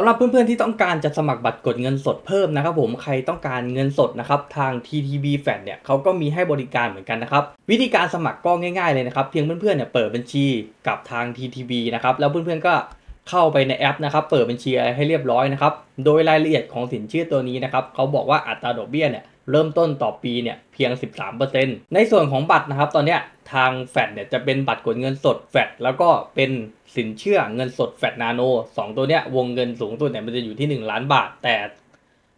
สำหรับเพื่อนๆที่ต้องการจะสมัครบัตรกดเงินสดเพิ่มนะครับผมใครต้องการเงินสดนะครับทาง TTB f a t เนี่ยเขาก็มีให้บริการเหมือนกันนะครับวิธีการสมัครก็ง่ายๆเลยนะครับเพียงเพื่อนๆเนี่ยเปิดบัญชีกับทาง TTB นะครับแล้วเพื่อนๆก็เข้าไปในแอปนะครับเปิดบัญชีอะไรให้เรียบร้อยนะครับโดยรายละเอียดของสินเชื่อตัวนี้นะครับเขาบอกว่าอัตราดอกเบี้ยเนี่ย เริ่มต้นต่อปีเนี่ยเพียง 13%ในส่วนของบัตรนะครับ ตอนเนี้ยทางแฟดเนี่ยจะเป็นบัตรกดเงินสดแฟดแล้วก็เป็นสินเชื่อเงินสดแฟดนาโนสองตัวเนี้ยวงเงินสูงสุดเนี่ยมันจะอยู่ที่ 1 ล้านบาท แต่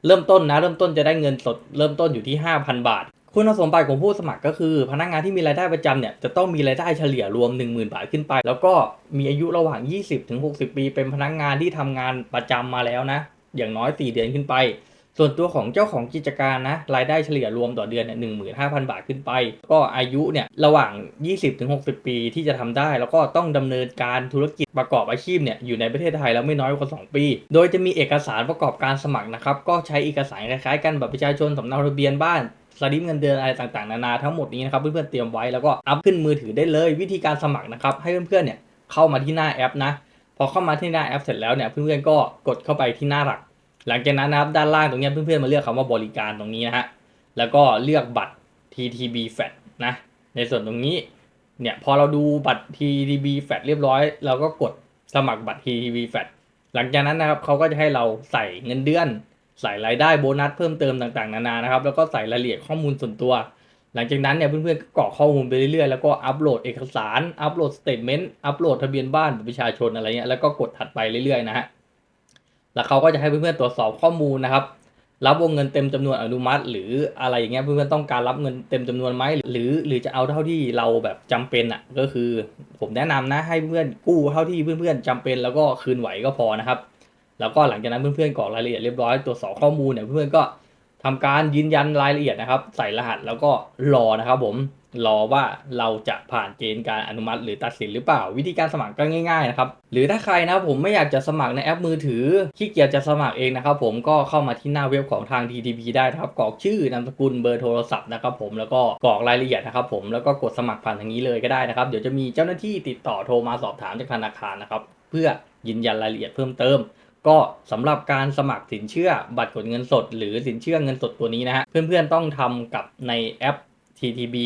เริ่มต้นนะเริ่มต้นจะได้เงินสด เริ่มต้นอยู่ที่ 5,000 บาท คุณสมบัติของผู้สมัครก็คือ พนักงานที่มีรายได้ประจำเนี่ยจะต้องมีรายได้เฉลี่ยรวม 10,000 บาทขึ้นไป แล้วก็มีอายุระหว่าง 20-60 ปี เป็นพนักงานที่ทำงานประจำมาแล้วนะอย่างน้อย 4 เดือนขึ้นไป ส่วนตัวของเจ้าของกิจการนะรายได้เฉลี่ยรวมต่อเดือนเนี่ยหนึ่งหมื่นห้าพันบาทขึ้นไป ก็อายุเนี่ยระหว่าง 20-60 ปีที่จะทำได้ แล้วก็ต้องดำเนินการธุรกิจประกอบอาชีพเนี่ยอยู่ในประเทศไทยแล้วไม่น้อยกว่า 2 ปี โดยจะมีเอกสารประกอบการสมัครนะครับก็ใช้เอกสารคล้ายๆกันแบัตรประชาชนสำเนาทะเบียนบ้านสลิปเงินเดือนอะไรต่างๆนานาทั้งหมดนี้นะครับเพื่อนๆเตรียมไว้แล้วก็อัพขึ้นมือถือได้เลยวิธีการสมัครนะครับให้เพื่อนๆเนี่ยเข้ามาที่หน้าแอปนะพอเข้ามาที่หน้าแอปเสร็จแล้วเนี่ยเพื่อนๆก็กดเข้าไปที่หน้าหลัก หลังจากนั้นนะครับด้านล่างตรงนี้เพื่อนๆมาเลือกคำว่าบริการตรงนี้นะฮะแล้วก็เลือกบัตร TTB FAT นะในส่วนตรงนี้เนี่ยพอเราดูบัตร TTB FAT เรียบร้อย เราก็กดสมัครบัตร TTB FAT หลังจากนั้นนะครับเขาก็จะให้เราใส่เงินเดือน ใส่รายได้โบนัสเพิ่มเติมต่างๆนานานะครับ แล้วก็ใส่รายละเอียดข้อมูลส่วนตัว หลังจากนั้นเนี่ยเพื่อนๆก็กรอกข้อมูลไปเรื่อยๆแล้วก็อัปโหลดเอกสารอัปโหลดสเตทเมนต์อัปโหลดทะเบียนบ้านบัตรประชาชนอะไรเงี้ยแล้วก็กดถัดไปเรื่อยๆนะฮะ แล้วเขาก็จะให้เพื่อนๆตรวจสอบข้อมูลนะครับ รับวงเงินเต็มจำนวนอนุมัติ หรืออะไรอย่างเงี้ยเพื่อนๆต้องการรับเงินเต็มจำนวนไหมหรือ หรือจะเอาเท่าที่เราแบบจำเป็นอะก็คือผมแนะนำนะให้เพื่อนกู้เท่าที่เพื่อนๆจำเป็น แล้วก็คืนไหวก็พอนะครับ แล้วก็หลังจากนั้นเพื่อนๆกรอกรายละเอียดเรียบร้อยตรวจสอบข้อมูลเนี่ยเพื่อนๆก็ทำการยืนยันรายละเอียดนะครับ ใส่รหัสแล้วก็รอนะครับผม รอว่าเราจะผ่านเกณฑ์การอนุมัติหรือตัดสินหรือเปล่า วิธีการสมัครก็ง่ายๆนะครับหรือถ้าใครนะผมไม่อยากจะสมัครในแอปมือถือขี้เกียจจะสมัครเองนะครับผมก็เข้ามาที่หน้าเว็บของทาง TTP ได้นะครับกรอกชื่อนามสกุลเบอร์โทรศัพท์นะครับผมแล้วก็กรอกรายละเอียดนะครับผมแล้วก็กดสมัครผ่านทางนี้เลยก็ได้นะครับเดี๋ยวจะมีเจ้าหน้าที่ติดต่อโทรมาสอบถามจากธนาคารนะครับเพื่อยืนยันรายละเอียดเพิ่มเติมก็สำหรับการสมัครสินเชื่อบัตรกดเงินสด หรือสินเชื่อเงินสดตัวนี้นะฮะเพื่อนๆต้องทำกับในแอป TTB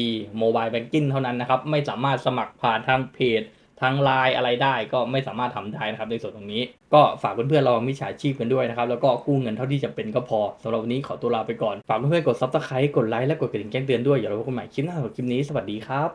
Mobile Banking เท่านั้นนะครับ ไม่สามารถสมัครผ่านทางเพจทางไลน์อะไรได้ก็ไม่สามารถทำได้นะครับในส่วนตรงนี้ ก็ฝากเพื่อนๆเรามิจฉาชีพกันด้วยนะครับ แล้วก็กู้เงินเท่าที่จะเป็นก็พอสำหรับวันนี้ขอตัวลาไปก่อน ฝากเพื่อนๆกด Subscribe กดไลค์และกดกระดิ่งแจ้งเตือนด้วยอย่าลืมพบกันใหม่คลิปหน้าสำหรับคลิปนี้สวัสดีครับ